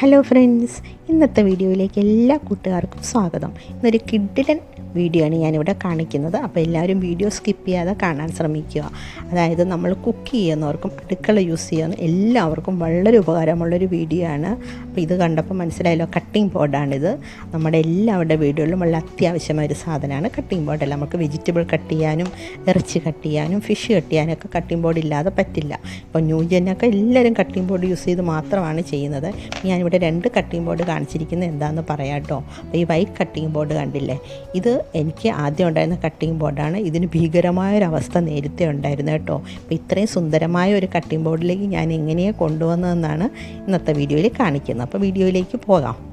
Hello friends ഇന്നത്തെ വീഡിയോയിലേക്ക് എല്ലാ കൂട്ടുകാർക്കും സ്വാഗതം. ഇന്നൊരു കിഡിലൻ വീഡിയോ ആണ് ഞാനിവിടെ കാണിക്കുന്നത്. അപ്പോൾ എല്ലാവരും വീഡിയോ സ്കിപ്പ് ചെയ്യാതെ കാണാൻ ശ്രമിക്കുക. അതായത് നമ്മൾ കുക്ക് ചെയ്യുന്നവർക്കും അടുക്കള യൂസ് ചെയ്യുന്ന എല്ലാവർക്കും വളരെ ഉപകാരമുള്ളൊരു വീഡിയോ ആണ്. അപ്പോൾ ഇത് കണ്ടപ്പോൾ മനസ്സിലായല്ലോ കട്ടിംഗ് ബോർഡാണിത് നമ്മുടെ എല്ലാവരുടെ വീടുകളിലും വളരെ അത്യാവശ്യമായ ഒരു സാധനമാണ് കട്ടിംഗ് അല്ല നമുക്ക് വെജിറ്റബിൾ കട്ട് ചെയ്യാനും ഇറച്ചി കട്ട് ചെയ്യാനും ഫിഷ് കട്ട് ചെയ്യാനൊക്കെ കട്ടിംഗ് ബോർഡ് ഇല്ലാതെ പറ്റില്ല. ഇപ്പോൾ ന്യൂ ജനൊക്കെ എല്ലാവരും കട്ടിംഗ് ബോർഡ് യൂസ് ചെയ്ത് മാത്രമാണ് ചെയ്യുന്നത്. ഞാനിവിടെ രണ്ട് കട്ടിംഗ് ബോർഡ് കാണിച്ചിരിക്കുന്നത് എന്താണെന്ന് പറയാം കേട്ടോ അപ്പോൾ ഈ വൈറ്റ് കട്ടിംഗ് ബോർഡ് കണ്ടില്ലേ? ഇത് എനിക്ക് ആദ്യം ഉണ്ടായിരുന്ന കട്ടിംഗ് ബോർഡാണ് ഇതിന് ഭീകരമായൊരവസ്ഥ നേരത്തെ ഉണ്ടായിരുന്നു കേട്ടോ. അപ്പോൾ ഇത്രയും സുന്ദരമായ ഒരു കട്ടിംഗ് ബോർഡിലേക്ക് ഞാൻ എങ്ങനെയാണ് കൊണ്ടുവന്നതെന്നാണ് ഇന്നത്തെ വീഡിയോയിൽ കാണിക്കുന്നത്. അപ്പോൾ വീഡിയോയിലേക്ക് പോകാം.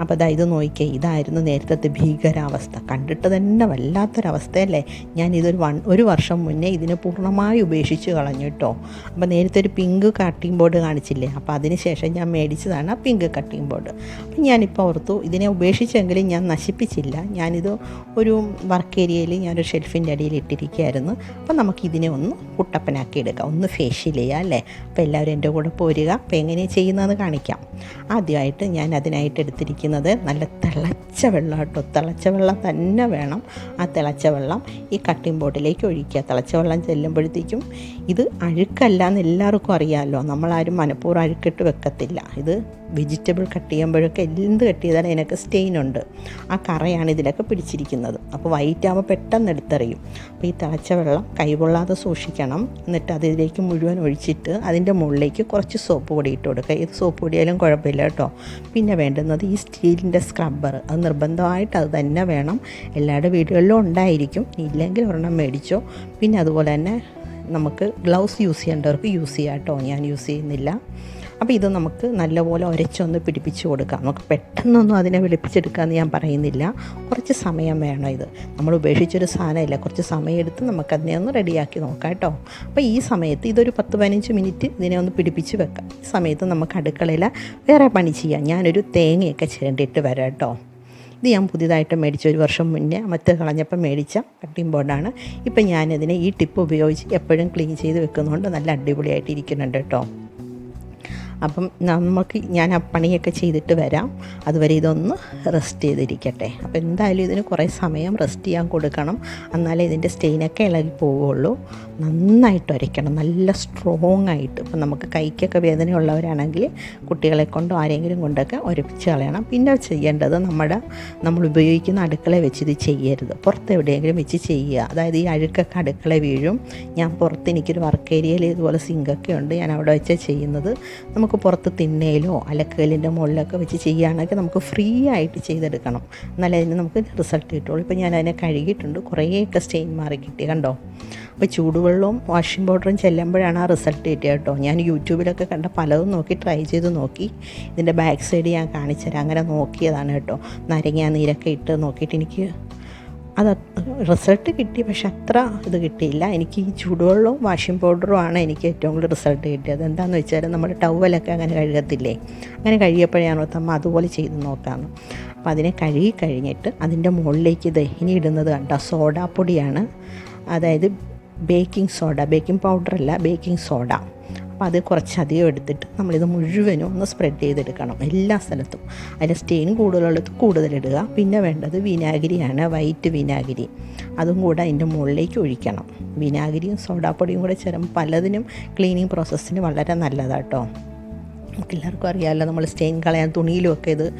അപ്പോൾ അതാ ഇത് നോക്കിയേ ഇതായിരുന്നു നേരത്തെ ഭീകരാവസ്ഥ. കണ്ടിട്ട് തന്നെ വല്ലാത്തൊരവസ്ഥയല്ലേ? ഞാൻ ഇതൊരു വൺ ഒരു വർഷം മുന്നേ ഇതിനെ പൂർണമായി ഉപേക്ഷിച്ച് കളഞ്ഞു കേട്ടോ. അപ്പോൾ നേരത്തെ ഒരു പിങ്ക് കട്ടിംഗ് ബോർഡ് കാണിച്ചില്ലേ? അപ്പോൾ അതിന് ശേഷം ഞാൻ മേടിച്ചതാണ് ആ പിങ്ക് കട്ടിംഗ് ബോർഡ് അപ്പം ഞാനിപ്പോൾ ഓർത്തു ഇതിനെ ഉപേക്ഷിച്ചെങ്കിലും ഞാൻ നശിപ്പിച്ചില്ല. ഞാനിത് ഒരു വർക്ക് ഏരിയയിൽ ഞാനൊരു ഷെൽഫിന്റെ അടിയിൽ ഇട്ടിരിക്കുകയായിരുന്നു. അപ്പോൾ നമുക്കിതിനെ ഒന്ന് കുട്ടപ്പനാക്കി എടുക്കാം. ഒന്ന് ഫേഷ്യൽ ചെയ്യാം അല്ലേ? അപ്പോൾ എല്ലാവരും എന്റെ കൂടെ പോരുക. അപ്പോൾ എങ്ങനെയാണ് ചെയ്യുന്നതെന്ന് കാണിക്കാം. ആദ്യമായിട്ട് ഞാൻ അതിനായിട്ട് എടുത്തിരിക്കുന്നത് നല്ല തിളച്ച വെള്ളം കേട്ടോ. തിളച്ച വെള്ളം തന്നെ വേണം. ആ തിളച്ച വെള്ളം ഈ കട്ടിംഗ് ബോർഡിലേക്ക് ഒഴിക്കുക. തിളച്ച വെള്ളം ചെല്ലുമ്പോഴത്തേക്കും ഇത് അഴുക്കല്ല എന്ന് എല്ലാവർക്കും അറിയാമല്ലോ നമ്മളാരും മനഃപൂർവം അഴുക്കിട്ട് വെക്കത്തില്ല. ഇത് വെജിറ്റബിൾ കട്ട് ചെയ്യുമ്പോഴൊക്കെ എന്ത് കട്ട് ചെയ്താലും അതിനൊക്കെ സ്റ്റെയിൻ ഉണ്ട്. ആ കറയാണ് ഇതിലൊക്കെ പിടിച്ചിരിക്കുന്നത്. അപ്പോൾ വൈറ്റ് ആകുമ്പോൾ പെട്ടെന്ന് എടുത്തെറിയും. അപ്പോൾ ഈ തിളച്ച വെള്ളം കൈകൊള്ളാതെ സൂക്ഷിക്കണം. എന്നിട്ട് അതിലേക്ക് മുഴുവൻ ഒഴിച്ചിട്ട് അതിന്റെ മുകളിലേക്ക് കുറച്ച് സോപ്പ് പൊടി ഇട്ട് കൊടുക്കുക. ഏത് സോപ്പ് പൊടിയാലും കുഴപ്പമില്ല കേട്ടോ. പിന്നെ വേണ്ടുന്നത് ഈ സ്റ്റീലിന്റെ സ്ക്രബ്ബർ. അത് നിർബന്ധമായിട്ട് അത് തന്നെ വേണം. എല്ലാവരുടെ വീടുകളിലും ഉണ്ടായിരിക്കും. ഇല്ലെങ്കിൽ ഒരെണ്ണം മേടിച്ചോ. പിന്നെ അതുപോലെ തന്നെ നമുക്ക് ഗ്ലൗസ് യൂസ് ചെയ്യേണ്ടവർക്ക് യൂസ് ചെയ്യാം കേട്ടോ. ഞാൻ യൂസ് ചെയ്യുന്നില്ല. അപ്പോൾ ഇത് നമുക്ക് നല്ലപോലെ ഉരച്ചൊന്ന് പിടിപ്പിച്ച് കൊടുക്കാം. നമുക്ക് പെട്ടെന്നൊന്നും അതിനെ വെളുപ്പിച്ചെടുക്കാമെന്ന് ഞാൻ പറയുന്നില്ല. കുറച്ച് സമയം വേണം ഇത്. നമ്മൾ ഉപേക്ഷിച്ചൊരു സാധനമില്ല. കുറച്ച് സമയമെടുത്ത് നമുക്കതിനെ ഒന്ന് റെഡിയാക്കി നോക്കാം കേട്ടോ. അപ്പോൾ ഈ സമയത്ത് ഇതൊരു പത്ത് പതിനഞ്ച് മിനിറ്റ് ഇതിനെ ഒന്ന് പിടിപ്പിച്ച് വെക്കാം. ഈ സമയത്ത് നമുക്ക് അടുക്കളയിൽ വേറെ പണി ചെയ്യാം. ഞാനൊരു തേങ്ങയൊക്കെ ചിരണ്ടിയിട്ട് വരാം കേട്ടോ. ഇത് ഞാൻ പുതിയതായിട്ട് മേടിച്ച ഒരു വർഷം മുന്നേ മറ്റ് കളഞ്ഞപ്പം മേടിച്ച കട്ടിംഗ് ബോർഡാണ്. ഇപ്പം ഞാനതിനെ ഈ ടിപ്പ് ഉപയോഗിച്ച് എപ്പോഴും ക്ലീൻ ചെയ്ത് വെക്കുന്നതുകൊണ്ട് നല്ല അടിപൊളിയായിട്ട് ഇരിക്കുന്നുണ്ട് കേട്ടോ. അപ്പം നമുക്ക് ഞാൻ ആ പണിയൊക്കെ ചെയ്തിട്ട് വരാം. അതുവരെ ഇതൊന്ന് റെസ്റ്റ് ചെയ്തിരിക്കട്ടെ. അപ്പോൾ എന്തായാലും ഇതിന് കുറേ സമയം റെസ്റ്റ് ചെയ്യാൻ കൊടുക്കണം. എന്നാലേ ഇതിന്റെ സ്റ്റെയിനൊക്കെ ഇളകി പോവുള്ളൂ. നന്നായിട്ട് ഉരയ്ക്കണം നല്ല സ്ട്രോങ് ആയിട്ട്. ഇപ്പം നമുക്ക് കൈക്കൊക്കെ വേദനയുള്ളവരാണെങ്കിൽ കുട്ടികളെ കൊണ്ടോ ആരെങ്കിലും കൊണ്ടൊക്കെ ഉരപ്പിച്ച് കളയണം. പിന്നെ ചെയ്യേണ്ടത് നമ്മുടെ നമ്മൾ ഉപയോഗിക്കുന്ന അടുക്കള വെച്ച് ഇത് ചെയ്യരുത്. പുറത്ത് എവിടെയെങ്കിലും വെച്ച് ചെയ്യുക. അതായത് ഈ അഴുക്കൊക്കെ അടുക്കള വീഴും. ഞാൻ പുറത്ത് എനിക്കൊരു വർക്ക് ഏരിയയിൽ ഇതുപോലെ സിങ്കൊക്കെ ഉണ്ട്. ഞാൻ അവിടെ വെച്ചാൽ ചെയ്യുന്നത്. നമുക്ക് പുറത്ത് തിണ്ണയിലോ അലക്കലിന്റെ മുകളിലൊക്കെ വെച്ച് ചെയ്യുകയാണെങ്കിൽ നമുക്ക് ഫ്രീ ആയിട്ട് ചെയ്തെടുക്കണം. എന്നാലേ അതിന് നമുക്ക് റിസൾട്ട് കിട്ടുള്ളൂ. ഇപ്പോൾ ഞാൻ അതിനെ കഴുകിയിട്ടുണ്ട്. കുറേയൊക്കെ സ്റ്റെയിൻ മാറി കിട്ടി കണ്ടോ? അപ്പോൾ ചൂടുവെള്ളവും വാഷിംഗ് പൗഡറും ചെല്ലുമ്പോഴാണ് ആ റിസൾട്ട് കിട്ടിയത് കേട്ടോ. ഞാൻ യൂട്യൂബിലൊക്കെ കണ്ട പലതും നോക്കി ട്രൈ ചെയ്ത് നോക്കി. ഇതിന്റെ ബാക്ക് സൈഡ് ഞാൻ കാണിച്ചുതരാം. അങ്ങനെ നോക്കിയതാണ് കേട്ടോ. നാരങ്ങ നീരൊക്കെ ഇട്ട് നോക്കിയിട്ട് എനിക്ക് അത് റിസൾട്ട് കിട്ടി പക്ഷെ അത്ര ഇത് കിട്ടിയില്ല. എനിക്ക് ഈ ചൂടുവെള്ളവും വാഷിംഗ് പൗഡറും ആണ് എനിക്ക് ഏറ്റവും കൂടുതൽ റിസൾട്ട് കിട്ടിയത്. എന്താണെന്ന് വെച്ചാൽ നമ്മൾ ടവലൊക്കെ അങ്ങനെ കഴുകത്തില്ലേ? അങ്ങനെ കഴുകിയപ്പോഴാണ് തമ്മ അതുപോലെ ചെയ്ത് നോക്കാമെന്ന് അപ്പോൾ അതിനെ കഴുകി കഴിഞ്ഞിട്ട് അതിന്റെ മുകളിലേക്ക് ഇനി ഇടുന്നത് കണ്ടോ? സോഡാപ്പൊടിയാണ്. അതായത് ബേക്കിംഗ് സോഡ. ബേക്കിംഗ് പൗഡറല്ല ബേക്കിംഗ് സോഡ. അപ്പോൾ അത് കുറച്ചധികം എടുത്തിട്ട് നമ്മളിത് മുഴുവനും ഒന്ന് സ്പ്രെഡ് ചെയ്തെടുക്കണം എല്ലാ സ്ഥലത്തും. അതിന് സ്റ്റെയിൻ കൂടുതലുള്ളത് കൂടുതലിടുക പിന്നെ വേണ്ടത് വിനാഗിരിയാണ് വൈറ്റ് വിനാഗിരി. അതും കൂടെ അതിന്റെ മുകളിലേക്ക് ഒഴിക്കണം. വിനാഗിരിയും സോഡാപ്പൊടിയും കൂടെ ചേരുമ്പോൾ പലതിനും ക്ലീനിങ് പ്രോസസ്സിന് വളരെ നല്ലതാട്ടോ. എല്ലാവർക്കും അറിയാമല്ലോ നമ്മൾ സ്റ്റെയിൻ കളയാൻ തുണിയിലുമൊക്കെ ഇത്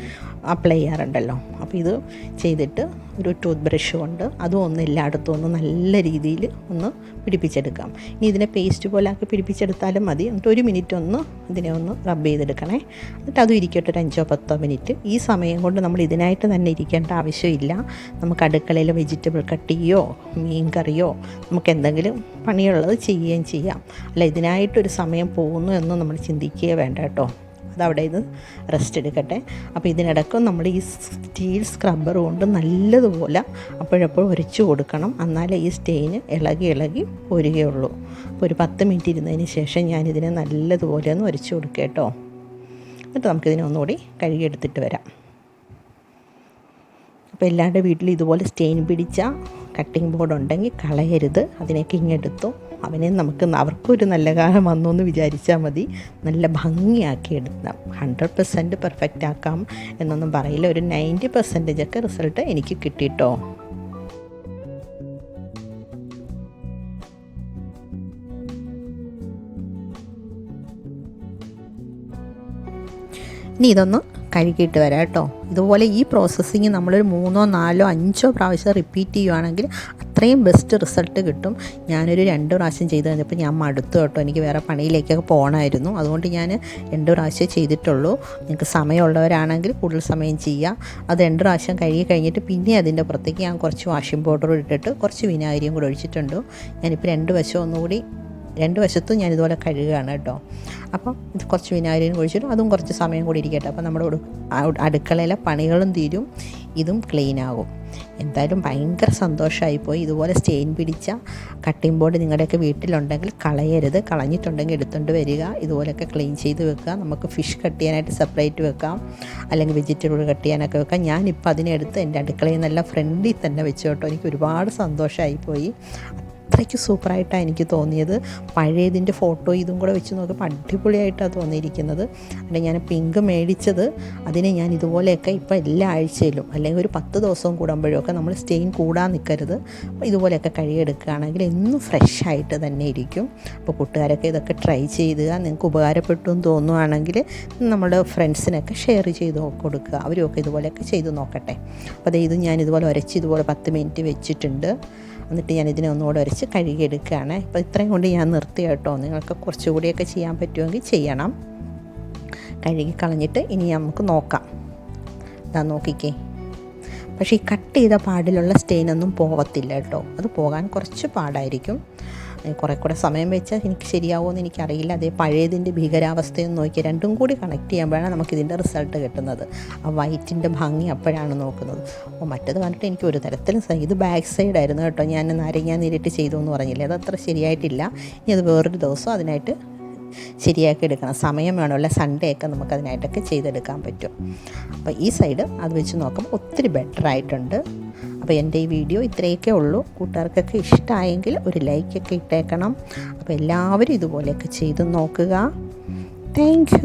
അപ്ലൈ ചെയ്യാറുണ്ടല്ലോ. അപ്പോൾ ഇത് ചെയ്തിട്ട് ഒരു ടൂത്ത് ബ്രഷ് കൊണ്ട് അതും ഒന്ന് എല്ലായിടത്തും ഒന്ന് നല്ല രീതിയിൽ ഒന്ന് പിടിപ്പിച്ചെടുക്കാം. ഇനി ഇതിനെ പേസ്റ്റ് പോലെ ആക്കി പിടിപ്പിച്ചെടുത്താലും മതി. എന്നിട്ട് ഒരു മിനിറ്റ് ഒന്ന് ഇതിനെ ഒന്ന് റബ്ബ് ചെയ്തെടുക്കണേ. എന്നിട്ട് അതും ഇരിക്കട്ടെ ഒരു അഞ്ചോ പത്തോ മിനിറ്റ് ഈ സമയം കൊണ്ട് നമ്മൾ ഇതിനായിട്ട് തന്നെ ഇരിക്കേണ്ട ആവശ്യമില്ല. നമുക്ക് അടുക്കളയിൽ വെജിറ്റബിൾ കട്ടിയോ മീൻ കറിയോ നമുക്ക് എന്തെങ്കിലും പണിയുള്ളത് ചെയ്യുകയും ചെയ്യാം. അല്ല ഇതിനായിട്ടൊരു സമയം പോകുന്നു എന്ന് നമ്മൾ ചിന്തിക്കുകയേ വേണ്ട കേട്ടോ. അതവിടെ നിന്ന് റെസ്റ്റ് എടുക്കട്ടെ. അപ്പോൾ ഇതിനിടയ്ക്കും നമ്മൾ ഈ സ്റ്റീൽ സ്ക്രബ്ബർ കൊണ്ട് നല്ലതുപോലെ അപ്പോഴപ്പോൾ ഉരച്ചു കൊടുക്കണം. എന്നാലേ ഈ സ്റ്റെയിന് ഇളകി ഇളകി പോരുകയുള്ളൂ. അപ്പോൾ ഒരു പത്ത് മിനിറ്റ് ഇരുന്നതിന് ശേഷം ഞാനിതിനെ നല്ലതുപോലെ ഒന്ന് ഉരച്ചു കൊടുക്കുക കേട്ടോ. എന്നിട്ട് നമുക്കിതിനെ ഒന്നുകൂടി കഴുകിയെടുത്തിട്ട് വരാം. അപ്പോൾ എല്ലാവരുടെ വീട്ടിലും ഇതുപോലെ സ്റ്റെയിൻ പിടിച്ച കട്ടിംഗ് ബോർഡ് ഉണ്ടെങ്കിൽ കളയരുത്. അതിനെ ഇങ്ങെടുത്തു അവനെ നമുക്ക് അവർക്കൊരു നല്ല കാലം വന്നു എന്ന് വിചാരിച്ചാൽ മതി. നല്ല ഭംഗിയാക്കി എടുക്കാം. ഹൺഡ്രഡ് പെർസെന്റ് പെർഫെക്റ്റ് ആക്കാം എന്നൊന്നും പറയില്ല. ഒരു നയന്റി പെർസെന്റേജ് ഒക്കെ റിസൾട്ട് എനിക്ക് കിട്ടിയിട്ടോ ഇനി ഇതൊന്ന് കഴുകിയിട്ട് വരാം കേട്ടോ ഇതുപോലെ ഈ പ്രോസസ്സിങ് നമ്മളൊരു മൂന്നോ നാലോ അഞ്ചോ പ്രാവശ്യം റിപ്പീറ്റ് ചെയ്യുവാണെങ്കിൽ അത്രയും ബെസ്റ്റ് റിസൾട്ട് കിട്ടും. ഞാനൊരു രണ്ട് പ്രാവശ്യം ചെയ്ത് കഴിഞ്ഞപ്പോൾ ഞാൻ മടുത്തു കേട്ടോ. എനിക്ക് വേറെ പണിയിലേക്കൊക്കെ പോകണമായിരുന്നു അതുകൊണ്ട് ഞാൻ രണ്ട് പ്രാവശ്യം ചെയ്തിട്ടുള്ളൂ. നിങ്ങൾക്ക് സമയമുള്ളവരാണെങ്കിൽ കൂടുതൽ സമയം ചെയ്യുക അത് രണ്ട് പ്രാവശ്യം കഴുകി കഴിഞ്ഞിട്ട് പിന്നെ അതിന്റെ പുറത്തേക്ക് ഞാൻ കുറച്ച് വാഷിംഗ് പൗഡർ ഇട്ടിട്ട് കുറച്ച് വിനാഗിരിയും കൂടെ ഒഴിച്ചിട്ടുണ്ട്. ഞാനിപ്പോൾ രണ്ട് വശം ഒന്നുകൂടി രണ്ട് വശത്തും ഞാൻ ഇതുപോലെ കഴുകുകയാണ് കേട്ടോ. അപ്പം ഇത് കുറച്ച് വിനാഗിരിയും ഒഴിച്ചിട്ട് അതും കുറച്ച് സമയം കൂടി ഇരിക്കട്ടെ. അപ്പം നമ്മുടെ അടുക്കളയിലെ പണികളും തീരും ഇതും ക്ലീൻ ആകും. എന്തായാലും ഭയങ്കര സന്തോഷമായിപ്പോയി ഇതുപോലെ സ്റ്റെയിൻ പിടിച്ച കട്ടിംഗ് ബോർഡ് നിങ്ങളുടെയൊക്കെ വീട്ടിലുണ്ടെങ്കിൽ കളയരുത്. കളഞ്ഞിട്ടുണ്ടെങ്കിൽ എടുത്തുകൊണ്ട് വരിക. ഇതുപോലെയൊക്കെ ക്ലീൻ ചെയ്ത് വെക്കുക. നമുക്ക് ഫിഷ് കട്ട് ചെയ്യാനായിട്ട് സെപ്പറേറ്റ് വെക്കാം. അല്ലെങ്കിൽ വെജിറ്റബിൾ കട്ട് ചെയ്യാനൊക്കെ വെക്കാം. ഞാനിപ്പോൾ അതിനെടുത്ത് എന്റെ അടുക്കളയിൽ നിന്നെല്ലാം ഫ്രണ്ടിൽ തന്നെ വെച്ചു കേട്ടോ. എനിക്ക് ഒരുപാട് സന്തോഷമായിപ്പോയി അത്രയ്ക്ക് സൂപ്പറായിട്ടാണ് എനിക്ക് തോന്നിയത്. പഴയതിന്റെ ഫോട്ടോ ഇതും കൂടെ വെച്ച് നോക്കുമ്പോൾ അടിപൊളിയായിട്ടാണ് തോന്നിയിരിക്കുന്നത്. അല്ലെങ്കിൽ ഞാൻ പിങ്ക് മേടിച്ചത്. അതിനെ ഞാൻ ഇതുപോലെയൊക്കെ ഇപ്പോൾ എല്ലാ ആഴ്ചയിലും അല്ലെങ്കിൽ ഒരു പത്ത് ദിവസവും കൂടുമ്പോഴൊക്കെ നമ്മൾ സ്റ്റെയിൻ കൂടാൻ നിൽക്കരുത്. ഇതുപോലെയൊക്കെ കഴുകിയെടുക്കുകയാണെങ്കിൽ എന്നും ഫ്രഷ് ആയിട്ട് തന്നെ ഇരിക്കും. അപ്പോൾ കൂട്ടുകാരൊക്കെ ഇതൊക്കെ ട്രൈ ചെയ്യുക നിങ്ങൾക്ക് ഉപകാരപ്പെട്ടു എന്ന് തോന്നുവാണെങ്കിൽ നമ്മുടെ ഫ്രണ്ട്സിനൊക്കെ ഷെയർ ചെയ്ത് കൊടുക്കുക. അവരുമൊക്കെ ഇതുപോലെയൊക്കെ ചെയ്ത് നോക്കട്ടെ. അപ്പോൾ അത് ഇത് ഞാൻ ഇതുപോലെ ഉരച്ച് ഇതുപോലെ പത്ത് മിനിറ്റ് വെച്ചിട്ടുണ്ട്. എന്നിട്ട് ഞാൻ ഇതിനെ ഒന്നുകൂടെ ഉരച്ച് കഴുകിയെടുക്കുകയാണ്. ഇപ്പോൾ ഇത്രയും കൊണ്ട് ഞാൻ നിർത്തി കേട്ടോ. നിങ്ങൾക്ക് കുറച്ചുകൂടിയൊക്കെ ചെയ്യാൻ പറ്റുമെങ്കിൽ ചെയ്യണം. കഴുകി കളഞ്ഞിട്ട് ഇനി നമുക്ക് നോക്കാം. ഇതാ നോക്കിക്കേ. പക്ഷേ ഈ കട്ട് ചെയ്ത പാടിലുള്ള സ്റ്റെയിനൊന്നും പോകത്തില്ല കേട്ടോ. അത് പോകാൻ കുറച്ച് പാടായിരിക്കും. കുറേ കൂടെ സമയം വെച്ചാൽ എനിക്ക് ശരിയാവുമെന്ന് എനിക്കറിയില്ല. അതേ പഴയതിന്റെ ഭീകരാവസ്ഥയെന്ന് നോക്കി രണ്ടും കൂടി കണക്ട് ചെയ്യുമ്പോഴാണ് നമുക്കിതിന്റെ റിസൾട്ട് കിട്ടുന്നത്. ആ വൈറ്റിന്റെ ഭംഗി അപ്പോഴാണ് നോക്കുന്നത്. അപ്പോൾ മറ്റത് കണ്ടിട്ട് എനിക്ക് ഒരു തരത്തിലും ഇത് ബാക്ക് സൈഡായിരുന്നു കേട്ടോ. ഞാൻ നാരങ്ങ നീരിട്ട് ചെയ്തു എന്ന് പറഞ്ഞില്ല? അത് അത്ര ശരിയായിട്ടില്ല. ഇനി അത് വേറൊരു ദിവസം അതിനായിട്ട് ശരിയാക്കി എടുക്കണം. സമയം വേണമല്ല. സൺഡേ ഒക്കെ നമുക്ക് അതിനായിട്ടൊക്കെ ചെയ്തെടുക്കാൻ പറ്റും. അപ്പോൾ ഈ സൈഡ് അത് വെച്ച് നോക്കുമ്പോൾ ഒത്തിരി ബെറ്റർ ആയിട്ടുണ്ട്. അപ്പോൾ എന്റെ ഈ വീഡിയോ ഇത്രയൊക്കെ ഉള്ളൂ. കൂട്ടുകാർക്കൊക്കെ ഇഷ്ടമായെങ്കിൽ ഒരു ലൈക്കൊക്കെ ഇട്ടേക്കണം. അപ്പോൾ എല്ലാവരും ഇതുപോലെയൊക്കെ ചെയ്ത് നോക്കുക. താങ്ക്